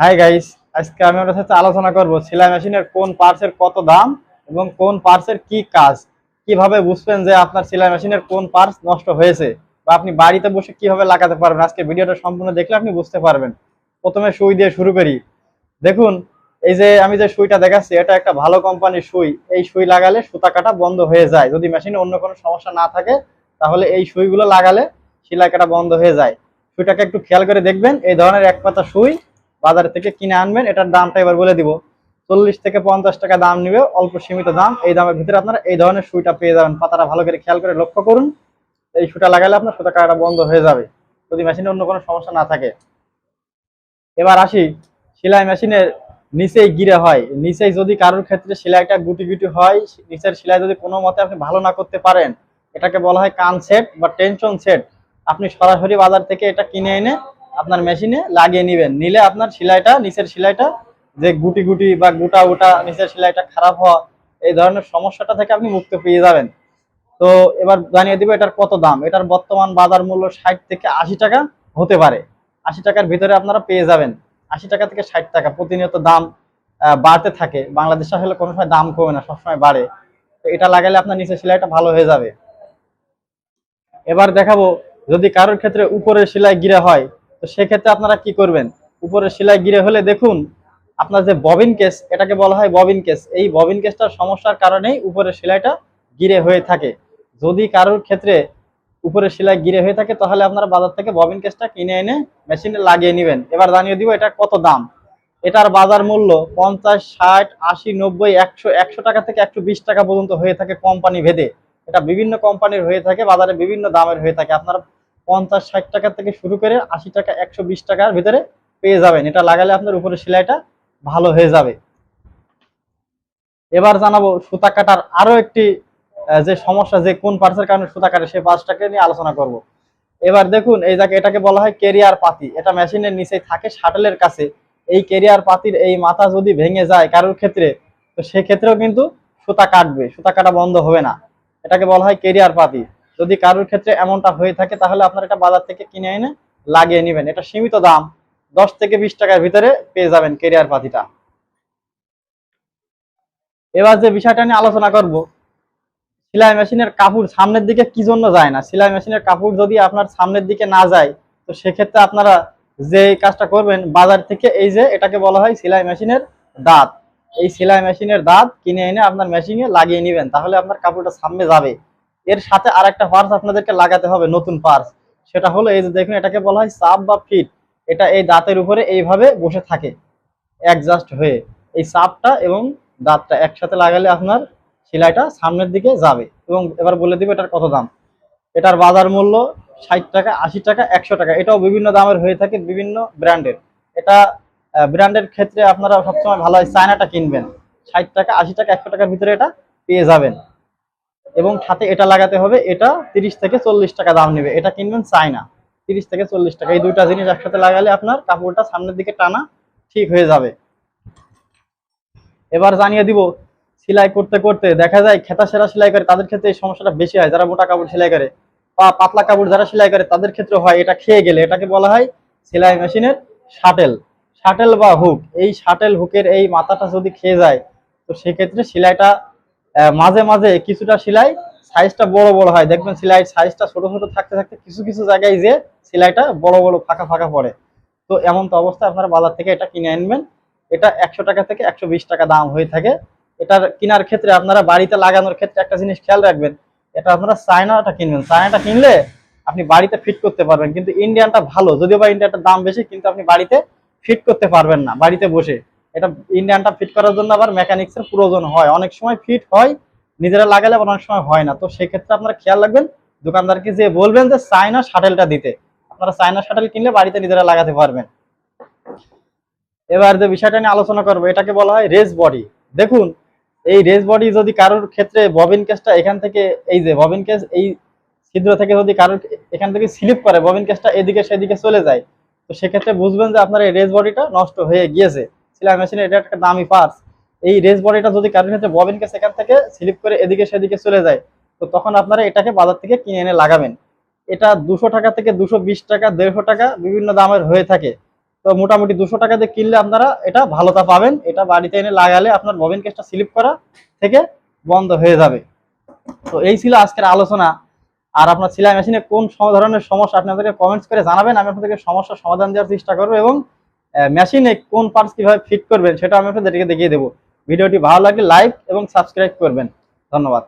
Hi guys আজকে আমি আপনার সাথে আলোচনা করব সেলাই মেশিনের কোন পার্টসের কত দাম এবং কোন পার্টসের কি কাজ। কীভাবে বুঝবেন যে আপনার সেলাই মেশিনের কোন পার্টস নষ্ট হয়েছে বা আপনি বাড়িতে বসে কীভাবে লাগাতে পারবেন? আজকে ভিডিওটা সম্পূর্ণ দেখলে আপনি বুঝতে পারবেন। প্রথমে সুই দিয়ে শুরু করি। দেখুন, এই যে আমি যে সুইটা দেখাচ্ছি, এটা একটা ভালো কোম্পানির সুই। এই সুই লাগালে সুতা কাটা বন্ধ হয়ে যায়। যদি মেশিনে অন্য কোনো সমস্যা না থাকে, তাহলে এই সুইগুলো লাগালে সেলাই কাটা বন্ধ হয়ে যায়। সুইটাকে একটু খেয়াল করে দেখবেন, এই ধরনের এক পাতা সুই বাজার থেকে কিনে আনবেন, এটার দামটা এবার বলে দিব। চল্লিশ থেকে পঞ্চাশ টাকা দাম নিবে, অল্প সীমিত দাম। এই দামের ভিতরে আপনারা এই ধরনের সুইটা পেয়ে যাবেন। পাতাটা ভালো করে খেয়াল করে লক্ষ্য করুন। এই সুটা লাগালে আপনার সুতা কাটাটা বন্ধ হয়ে যাবে। যদি মেশিনে অন্য কোনো সমস্যা না থাকে। এবার আসি, সেলাই মেশিনের নিচেই গিরে হয়। নিচেই যদি কারোর ক্ষেত্রে সেলাইটা গুটি গুটি হয়, নিচের সেলাই যদি কোনো মতে আপনি ভালো না করতে পারেন, এটাকে বলা হয় কান সেট বা টেনশন সেট। আপনি সরাসরি বাজার থেকে এটা কিনে এনে আপনার মেশিনে লাগিয়ে নেবেন। নিলে আপনার সেলাইটা, নিচের সেলাইটা, যে গুটি গুটি বা গোটা গোটা নিচের সেলাইটা খারাপ হওয়া, এই ধরনের সমস্যাটা থেকে আপনি মুক্ত পেয়ে যাবেন। তো এবার জানিয়ে দিব এটার কত দাম। এটার বর্তমান বাজার মূল্য ষাট থেকে আশি টাকা হতে পারে। আশি টাকার ভিতরে আপনারা পেয়ে যাবেন। আশি টাকা থেকে ষাট টাকা প্রতিনিয়ত দাম বাড়তে থাকে। বাংলাদেশে আসলে কোনো সময় দাম কমে না, সবসময় বাড়ে। তো এটা লাগালে আপনার নিচের সেলাইটা ভালো হয়ে যাবে। এবার দেখাবো, যদি কারোর ক্ষেত্রে উপরের সেলাই গিরে হয় সেক্ষেত্রে আপনারা কি করবেন? উপরের সেলাই গিরে হলে দেখুন, আপনার যে ববিন কেস, এটাকে বলা হয় ববিন কেস। এই ববিন কেসটার সমস্যার কারণেই উপরের সেলাইটা গিরে হয়ে থাকে। যদি কারোর ক্ষেত্রে উপরের সেলাই গিরে হয়ে থাকে, তাহলে আপনারা বাজার থেকে ববিন কেসটা কিনে এনে মেশিনে লাগিয়ে নেবেন। এবার জানিয়ে দিব এটা কত দাম। এটার বাজার মূল্য পঞ্চাশ, ষাট, আশি, নব্বই, একশো একশো টাকা থেকে একশো বিশ টাকা পর্যন্ত হয়ে থাকে কোম্পানি ভেদে। এটা বিভিন্ন কোম্পানির হয়ে থাকে, বাজারে বিভিন্ন দামের হয়ে থাকে। আপনারা পঞ্চাশ, ষাট টাকা থেকে শুরু করে আশি টাকা, একশো বিশ টাকার ভিতরে পেয়ে যাবেন। এটা লাগালে আপনার উপরে সেলাইটা ভালো হয়ে যাবে। এবার জানাব সুতা কাটার আরও একটি যে সমস্যা, যে কোন পার্টসের কারণে সুতা কাটে, সেই পার্সটাকে নিয়ে আলোচনা করব। এবার দেখুন, এই যাকে এটাকে বলা হয় কেরিয়ার পাতি। এটা মেশিনের নিচে থাকে শাটলের কাছে। এই কেরিয়ার পাতির এই মাথা যদি ভেঙে যায় কারোর ক্ষেত্রে, তো সেক্ষেত্রেও কিন্তু সুতা কাটবে। সুতা কাটা বন্ধ হবে না। এটাকে বলা হয় কেরিয়ার পাতি। যদি কারোর ক্ষেত্রে এমনটা হয়ে থাকে, তাহলে আপনার এটা বাজার থেকে কিনে এনে লাগিয়ে নেবেন। এটা সীমিত দাম, দশ থেকে বিশ টাকার ভিতরে পেয়ে যাবেন কেরিয়ার পাতিটা। এবার যে বিষয়টা নিয়ে আলোচনা করব, সেলাই মেশিনের কাপড় সামনের দিকে কি জন্য যায় না? সেলাই মেশিনের কাপড় যদি আপনার সামনের দিকে না যায়, তো সেক্ষেত্রে আপনারা যে কাজটা করবেন, বাজার থেকে এই যে এটাকে বলা হয় সেলাই মেশিনের দাঁত। এই সেলাই মেশিনের দাঁত কিনে এনে আপনার মেশিনে লাগিয়ে নেবেন, তাহলে আপনার কাপড়টা সামনে যাবে। এর সাথে আর একটা পার্স আপনাদেরকে লাগাতে হবে নতুন পার্স সেটা হলো এই যে দেখুন, এটাকে বলা হয় সাপ বা ফিট। এটা এই দাঁতের উপরে এইভাবে বসে থাকে অ্যাডজাস্ট হয়ে। এই সাপটা এবং দাঁতটা একসাথে লাগালে আপনার সেলাইটা সামনের দিকে যাবে। এবং এবার বলে দিব এটার কত দাম। এটার বাজার মূল্য ষাট টাকা, আশি টাকা, একশো টাকা। এটাও বিভিন্ন দামের হয়ে থাকে বিভিন্ন ব্র্যান্ডের এটা ব্র্যান্ডের ক্ষেত্রে আপনারা সবসময় ভালো হয় চায়নাটা কিনবেন। ষাট টাকা, আশি টাকা, একশো টাকার ভিতরে এটা পেয়ে যাবেন। এবং সাথে এটা লাগাতে হবে, এটা তিরিশ থেকে চল্লিশ টাকা দাম নেবে। এটা কিনবেন চায়না। তিরিশ থেকে চল্লিশ টাকা। এই দুইটা জিনিস একসাথে লাগালে আপনার কাপড়টা সামনের দিকে টানা ঠিক হয়ে যাবে। এবার জানিয়ে দিব, সেলাই করতে করতে দেখা যায় খেতা সেরা সেলাই করে, তাদের ক্ষেত্রে এই সমস্যাটা বেশি হয়। যারা মোটা কাপড় সেলাই করে বা পাতলা কাপড় যারা সেলাই করে, তাদের ক্ষেত্রে হয় এটা খেয়ে গেলে। এটাকে বলা হয় সেলাই মেশিনের শাটেল। শাটেল বা হুক। এই শাটেল হুকের এই মাথাটা যদি খেয়ে যায়, তো সেক্ষেত্রে সেলাইটা মাঝে মাঝে কিছুটা সেলাই সাইজটা বড় বড় হয়। দেখবেন সেলাই সাইজটা ছোট ছোট থাকতে থাকতে কিছু কিছু জায়গায় যে সেলাইটা বড় বড় ফাঁকা ফাঁকা পড়ে। তো এমন তো অবস্থা, আপনারা বাজার থেকে এটা কিনে আনবেন। এটা একশো টাকা থেকে একশো বিশ টাকা দাম হয়ে থাকে। এটার কেনার ক্ষেত্রে আপনারা বাড়িতে লাগানোর ক্ষেত্রে একটা জিনিস খেয়াল রাখবেন, এটা আপনারা চায়নাটা কিনবেন। চায়নাটা কিনলে আপনি বাড়িতে ফিট করতে পারবেন, কিন্তু ইন্ডিয়ানটা ভালো। যদিও বা ইন্ডিয়ানটার দাম বেশি, কিন্তু আপনি বাড়িতে ফিট করতে পারবেন না, বাড়িতে বসে। এটা ইন্ডিয়ানটা ফিট করার জন্য আবার মেকানিক্সের প্রয়োজন হয়। অনেক সময় ফিট হয়, নিজেরা লাগালে আবার অনেক সময় হয় না। তো সেক্ষেত্রে আপনারা খেয়াল রাখবেন, দোকানদারকে যে বলবেন যে চায়না শাটেলটা দিতে, আপনারা চায়না শাটেল কিনলে বাড়িতে নিজেরা লাগাতে পারবেন। এবার যে বিষয়টা নিয়ে আলোচনা করব, এটাকে বলা হয় রেস বডি দেখুন, এই রেস বডি যদি কারোর ক্ষেত্রে ববিন কেসটা এখান থেকে, এই যে ববিন কেস এই ছিদ্র থেকে যদি কারোর এখান থেকে স্লিপ করে ববিন কেসটা এদিকে সেদিকে চলে যায়, তো সেক্ষেত্রে বুঝবেন যে আপনার এই রেস বডিটা নষ্ট হয়ে গিয়েছে। সেলাই মেশিনে এটা একটা দামি পার্স। এই রেস বডিটা যদি কারোর ক্ষেত্রে ববিন কেস এখান থেকে স্লিপ করে এদিকে সেদিকে চলে যায়, তো তখন আপনারা এটাকে বাজার থেকে কিনে এনে লাগাবেন। এটা দুশো টাকা থেকে দুশো বিশ টাকা, দেড়শো টাকা বিভিন্ন দামের হয়ে থাকে। তো মোটামুটি দুশো টাকা দিয়ে কিনলে আপনারা এটা ভালোটা পাবেন। এটা বাড়িতে এনে লাগালে আপনার ববিন কেসটা স্লিপ করা থেকে বন্ধ হয়ে যাবে। তো এই ছিল আজকের আলোচনা। আর আপনার সেলাই মেশিনে কোন ধরনের সমস্যা, আপনি আমাদেরকে কমেন্টস করে জানাবেন। আমি আপনাদেরকে সমস্যার সমাধান দেওয়ার চেষ্টা করব এবং মেশিনে কোন পার্টস কীভাবে ফিট করবেন সেটা আমি আপনাদেরকে দেখিয়ে দেবো। ভিডিওটি ভালো লাগলে লাইক এবং সাবস্ক্রাইব করবেন। ধন্যবাদ।